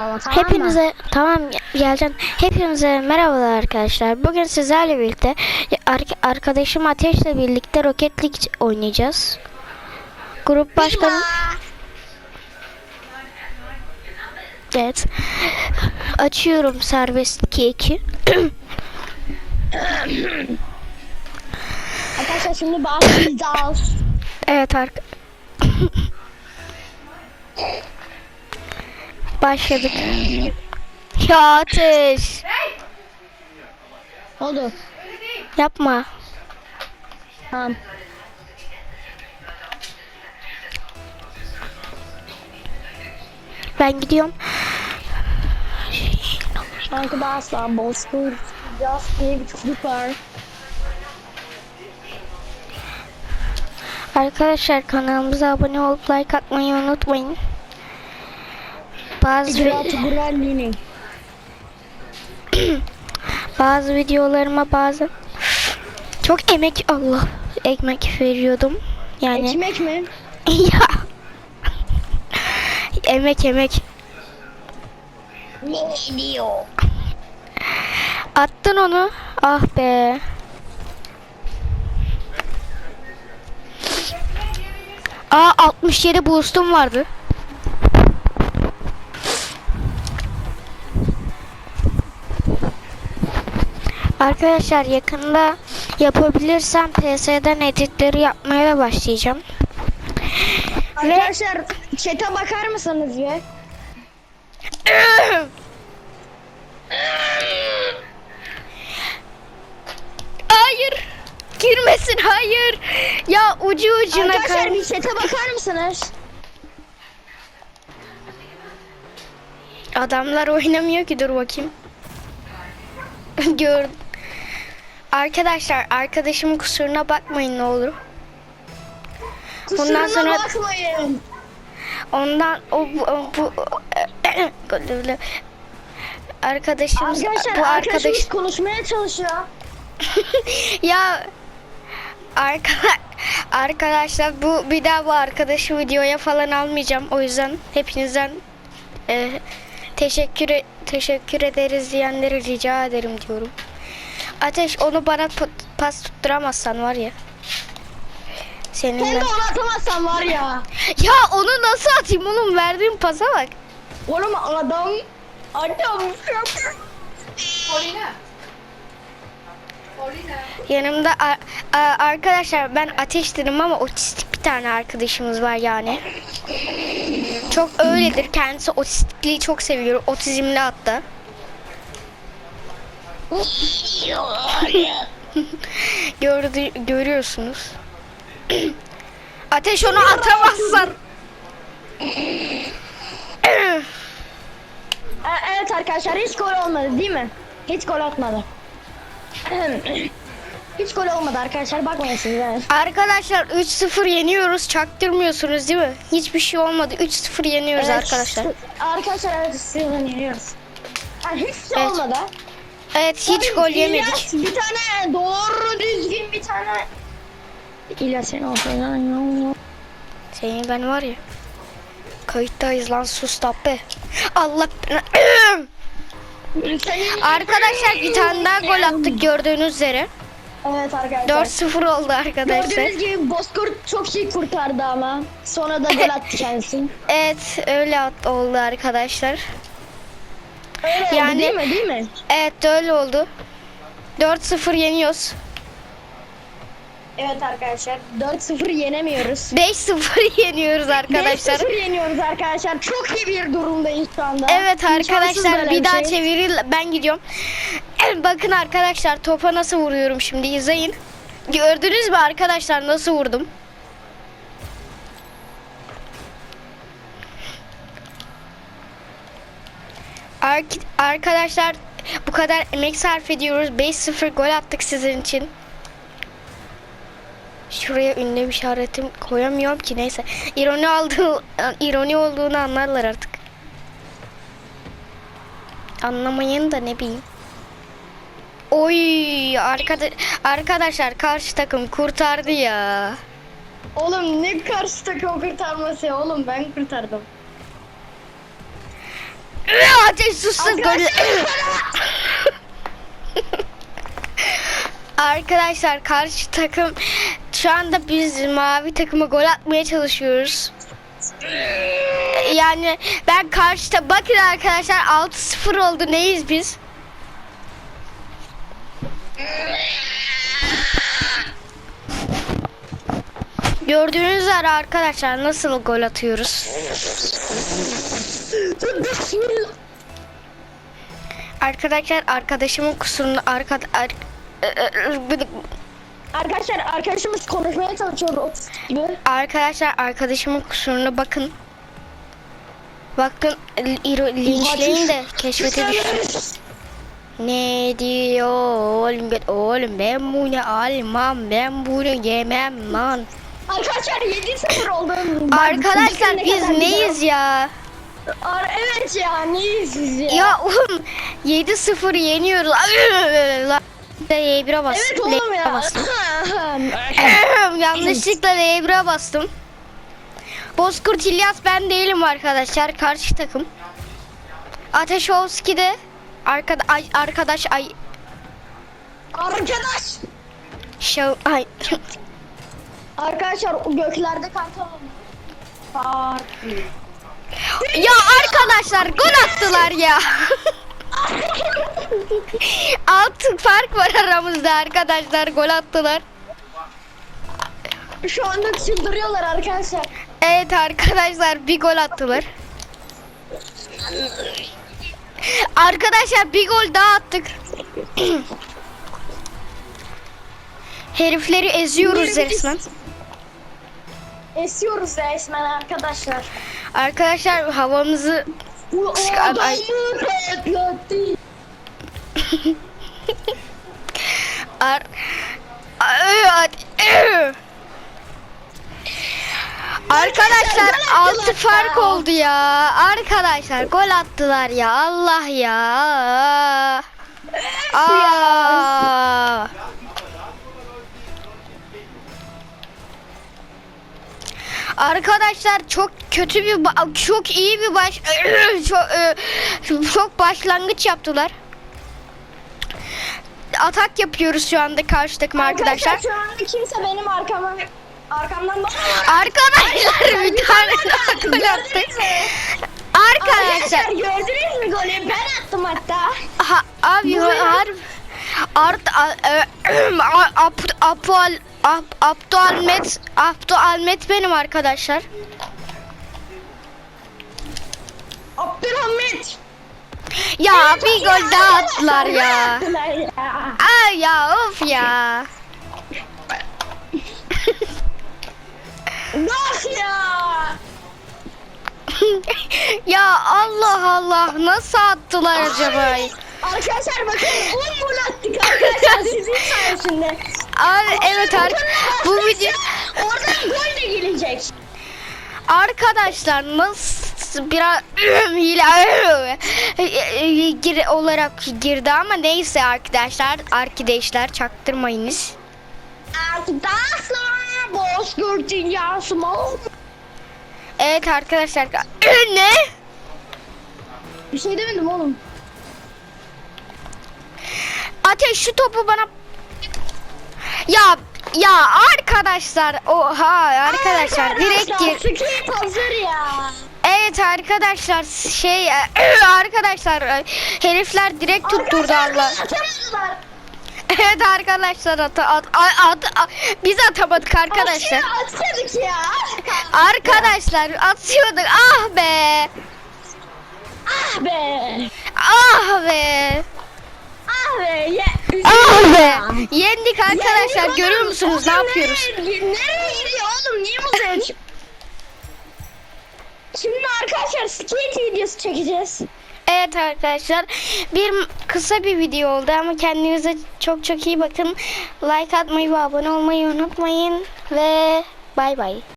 Ama tamam mı? Hepinize tamam geleceğim. Hepinize merhabalar arkadaşlar. Bugün sizlerle birlikte ar- arkadaşım Ateş'le birlikte Rocket League oynayacağız. Grup başkanı Evet. Açıyorum serbest 2-2. Arkadaşlar şimdi başlayacağız. evet ark Başladık. Ya Ateş. Oldu. Yapma. Tamam. Ben gidiyorum. Arkadaşlar Bozkır Just diye bir çocuk var. Arkadaşlar kanalımıza abone olup like atmayı unutmayın. Bazı Guralli'nin. bazı videolarıma bazı çok emek Allah ekmek veriyordum. Yani Ekmek mi? ya emek emek Ne diyor? attın onu. Ah be. Aa 67 boostum vardı. Arkadaşlar yakında yapabilirsem PS'den editleri yapmaya da başlayacağım. Arkadaşlar chat'e bakar mısınız ya? Hayır. Girmesin hayır. Ya ucu ucuna Arkadaşlar kal. bir chat'e bakar mısınız? Adamlar oynamıyor ki dur bakayım. Gördüm. Arkadaşlar arkadaşımın kusuruna bakmayın ne olur. Kusuruna sonra- bakmayın. Ondan o bu, o, bu arkadaşımız Arkadaşlar bu arkadaş konuşmaya çalışıyor. ya arka, arkadaşlar bu bir daha bu arkadaşı videoya falan almayacağım. O yüzden hepinizden e, teşekkür e- teşekkür ederiz diyenleri rica ederim diyorum. Ateş onu bana pa- pas tutturamazsan var ya. Sen Seninle. de onu atamazsan var ya. Ya onu nasıl atayım oğlum verdiğim pasa bak. Oğlum adam adam Polina. Polina. Yanımda arkadaşlar ben ateş dedim ama otistik bir tane arkadaşımız var yani. Çok öyledir. Kendisi otistikliği çok seviyor. Otizmli hatta. Gördü, görüyorsunuz. Ateş onu atamazsan. E, evet arkadaşlar hiç gol olmadı değil mi? Hiç gol atmadı. hiç gol olmadı arkadaşlar bakmayın siz. evet. Arkadaşlar 3-0 yeniyoruz. Çaktırmıyorsunuz değil mi? Hiçbir şey olmadı. 3-0 yeniyoruz Evet, arkadaşlar. Arkadaşlar evet sizden yeniyoruz. Yani hiç şey Evet. olmadı. Evet hiç gol yemedik. Bir tane doğru düzgün bir tane. İlyas sen olsun. Senin ben var ya. Kayıttayız lan sus be. Allah Arkadaşlar bir tane daha gol attık gördüğünüz üzere. Evet arkadaşlar. 4-0 oldu arkadaşlar. Gördüğünüz gibi Bozkurt çok iyi kurtardı ama. Sonra da gol attı kendisi. Evet öyle at- oldu arkadaşlar. Öyle oldu Yani- değil mi değil mi? Evet öyle oldu. 4-0 yeniyoruz. Evet arkadaşlar 4-0 yenemiyoruz. 5-0 yeniyoruz arkadaşlar. 5-0 yeniyoruz arkadaşlar. Çok iyi bir durumdayız şu anda. Evet arkadaşlar bir daha şey. çeviril ben gidiyorum. Bakın arkadaşlar topa nasıl vuruyorum şimdi izleyin. Gördünüz mü arkadaşlar nasıl vurdum? Ark- arkadaşlar bu kadar emek sarf ediyoruz. 5-0 gol attık sizin için. Şuraya bir işaretim koyamıyorum ki neyse. İroni aldığı ironi olduğunu anlarlar artık. Anlamayın da ne bileyim. Oy arkada arkadaşlar karşı takım kurtardı ya. Oğlum ne karşı takım kurtarması ya oğlum ben kurtardım. Ateş sussun golü. Arkadaşlar karşı takım şu anda biz mavi takıma gol atmaya çalışıyoruz. Yani ben karşıda bakın arkadaşlar 6-0 oldu neyiz biz? Gördüğünüz üzere arkadaşlar nasıl gol atıyoruz? Arkadaşlar arkadaşımın kusurunu arkada ar, Arkadaşlar arkadaşımız konuşmaya çalışıyor gibi. arkadaşlar arkadaşımın kusuruna bakın. Bakın li- linçleyin de keşfete düşsün. Ne diyor oğlum ben oğlum ben bunu almam ben bunu yemem lan. Arkadaşlar 7-0 oldu. Arkadaşlar biz neyiz ya? Ar- evet ya neyiz biz ya? Ya oğlum 7-0 yeniyoruz. L1'e bastım. evet oğlum L1'e ya. bastım. Yanlışlıkla L1'e bastım. Bozkurt İlyas ben değilim arkadaşlar. Karşı takım. Ateşovski de arkada, ay, arkadaş ay Arkadaş. şov, ay Arkadaşlar o göklerde kartal Fark. ya arkadaşlar gol attılar ya. Altı fark var aramızda arkadaşlar gol attılar. Şu anda çıldırıyorlar arkadaşlar. Evet arkadaşlar bir gol attılar. Arkadaşlar bir gol daha attık. Herifleri eziyoruz resmen. Esiyoruz resmen arkadaşlar. Arkadaşlar havamızı Bu Çık- adamı ay- ar Ar- Arkadaşlar gol attılar 6 fark ya. oldu ya. Arkadaşlar gol attılar ya. Allah ya. Aa. Arkadaşlar çok kötü bir çok iyi bir baş çok, e, çok başlangıç yaptılar. Atak yapıyoruz şu anda karşı takım arkadaşlar. Şu anda kimse benim arkamdan arkamdan. Arkadaşlar bir tane daha gol attık. Arkadaşlar Arkadaşlar gördünüz mü golü? Ben attım hatta. ha, abi har art e, a- Ab- Abdul Ab- Abdülmet Abdülmet benim arkadaşlar. Abdülhamit. Ya bir gol daha attılar ya. Ay ya of ya. Bak ya. ya Allah Allah nasıl attılar acaba? Arkadaşlar bakın 10 gol attık arkadaşlar sizin sayesinde. Abi evet ar bu video Oradan gol de gelecek. Arkadaşlar nasıl biraz hile olarak girdi ama neyse arkadaşlar arkadaşlar çaktırmayınız. Arkadaşlar Bozkurt dünyası mı? Evet arkadaşlar ne? Bir şey demedim oğlum. Ateş şu topu bana ya ya arkadaşlar oha arkadaşlar direkt gir. Hazır ya. Evet arkadaşlar şey arkadaşlar herifler direkt tutturdu Allah. Atamadılar. Evet arkadaşlar at, at, at, at- biz atamadık arkadaşlar. Atıyor, Atıyorduk ya. Arkadaşlar atıyorduk ah be. Ah be. Ah be. Ah be. Ye, Ah be. Ya. Yendik arkadaşlar Yendik görüyor musunuz ne yapıyoruz? Nereye, nereye gidiyor oğlum? Niye çık- Şimdi arkadaşlar skate videosu çekeceğiz. Evet arkadaşlar bir kısa bir video oldu ama kendinize çok çok iyi bakın. Like atmayı ve abone olmayı unutmayın ve bay bay.